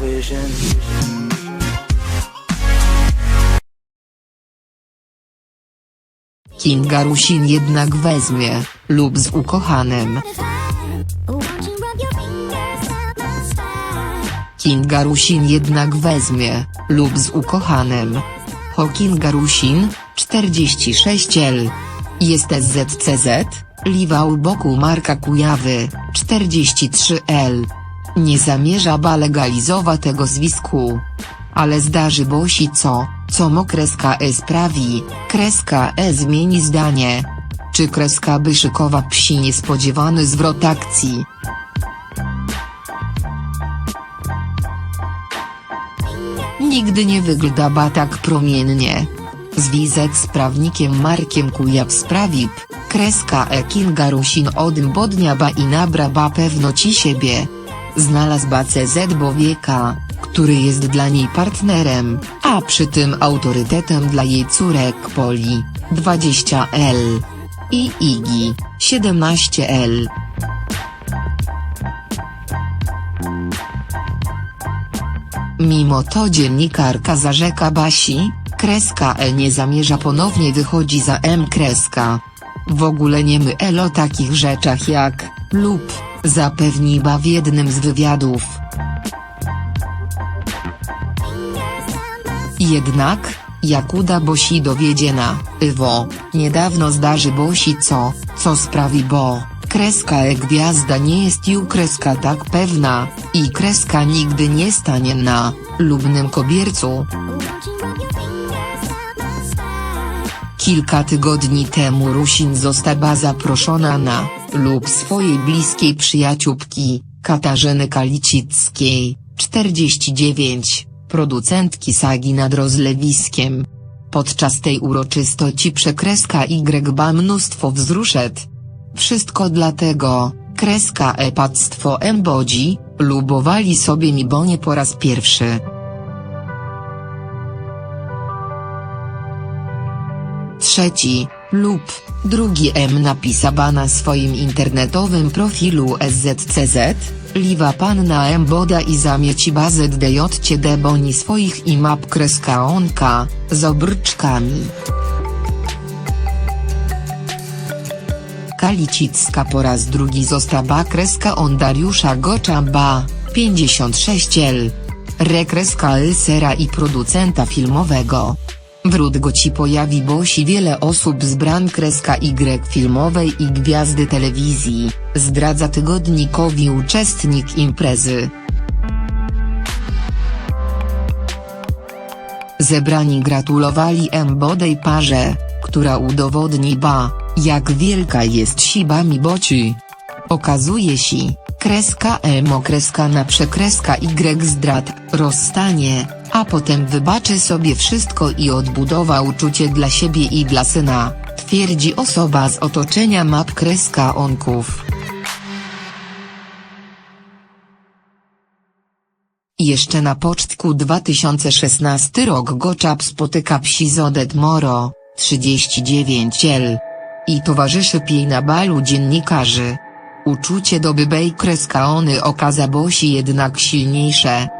Vision? Kinga Rusin jednak weźmie, lub z ukochanym. Kinga Rusin jednak weźmie, lub z ukochanym. Ho Kinga Rusin, 46L. Jest SZCZ, Liwa u boku Marka Kujawy, 43L. Nie zamierza ba legalizować tego zwisku. Ale zdarzy bosi co, co mo kreska E sprawi, kreska E zmieni zdanie. Czy kreska by szykowa psi niespodziewany zwrot akcji. Nigdy nie wygląda ba tak promiennie. Zwizek z prawnikiem Markiem Kujaw sprawi, p, kreska E Kinga Rusin odym bodnia ba i nabra ba pewności siebie. Znalazł ba CZ Bowieka, który jest dla niej partnerem, a przy tym autorytetem dla jej córek Poli, 20L. I Igi, 17L. Mimo to dziennikarka zarzeka Basi, kreska E nie zamierza ponownie wychodzi za M kreska. W ogóle nie my el o takich rzeczach jak, lub, zapewniła w jednym z wywiadów. Jednak, jak uda Bosi dowiedziena, Iwo, niedawno zdarzy Bosi co, co sprawi bo, kreska e gwiazda nie jest ju kreska tak pewna, i kreska nigdy nie stanie na, lubnym kobiercu. Kilka tygodni temu Rusin została zaproszona na, lub swojej bliskiej przyjaciółki, Katarzyny Kalicickiej, 49, producentki sagi nad rozlewiskiem. Podczas tej uroczystości przekreska Y ba mnóstwo wzruszet. Wszystko dlatego, kreska E pactwo Embodzi, lubowali sobie mi bo nie po raz pierwszy. Trzeci, lub, drugi M napisała na swoim internetowym profilu SZCZ, Liwa panna M boda i zamieci bazę DJCD boni swoich i map kreska onka, z obryczkami. Kalicicka po raz drugi została kreska on Dariusza Goczamba, 56L. Rekreska Ysera i producenta filmowego. Wrót go ci pojawi bosi wiele osób z bran kreska Y filmowej i gwiazdy telewizji, zdradza tygodnikowi uczestnik imprezy. Zebrani gratulowali Embodej parze, która udowodni ba, jak wielka jest siba mi boci. Okazuje się, kreska emo kreska na przekreska Y zdrad, rozstanie, a potem wybaczy sobie wszystko i odbudowa uczucie dla siebie i dla syna, twierdzi osoba z otoczenia map kreska onków. Jeszcze na pocztku 2016 rok Goczap spotyka psi z Odet Moro, 39L. I towarzyszy piej na balu dziennikarzy. Uczucie do bybej kreska ony okaza bosi jednak silniejsze.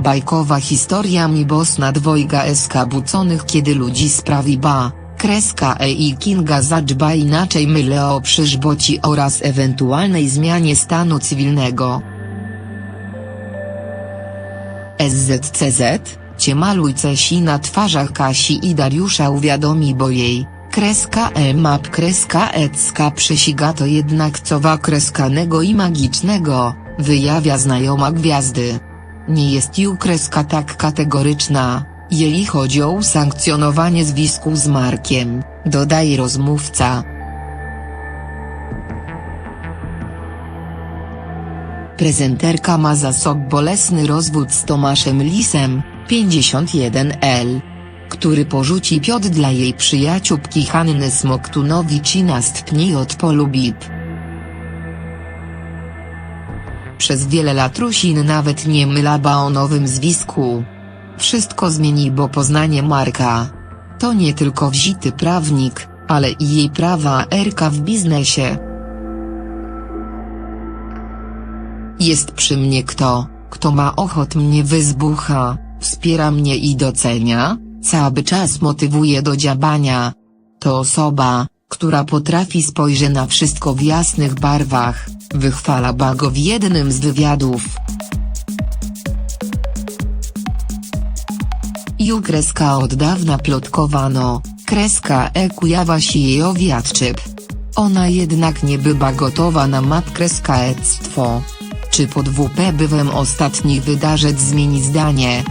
Bajkowa historia mi bosna dwojga eskabuconych kiedy ludzi sprawi ba, kreska e i kinga zadżba inaczej myle o przyżboci oraz ewentualnej zmianie stanu cywilnego. SZCZ, Ciemaluj Cesi na twarzach Kasi i Dariusza uwiadomi bo jej, kreska e map kreska ecka przysiga to jednak cowa kreskanego i magicznego, wyjawia znajoma gwiazdy. Nie jest ju tak kategoryczna, jeżeli chodzi o usankcjonowanie zwisku z Markiem, dodaje rozmówca. Prezenterka ma za sobą bolesny rozwód z Tomaszem Lisem, 51L, który porzuci piot dla jej przyjaciółki Hanny Smoktunowicz i następnie od polubib. Przez wiele lat Rusin nawet nie mylaba o nowym zwisku. Wszystko zmieni bo poznanie Marka. To nie tylko wzity prawnik, ale i jej prawa Erka w biznesie. Jest przy mnie kto, kto ma ochot mnie wyzbucha, wspiera mnie i docenia, cały czas motywuje do działania. To osoba, która potrafi spojrzeć na wszystko w jasnych barwach, wychwala Bago w jednym z wywiadów. Ju kreska od dawna plotkowano, kreska e kujawa się jej owiadczyp. Ona jednak nie była gotowa na mat. Czy pod WP bywem ostatnich wydarzeń zmieni zdanie?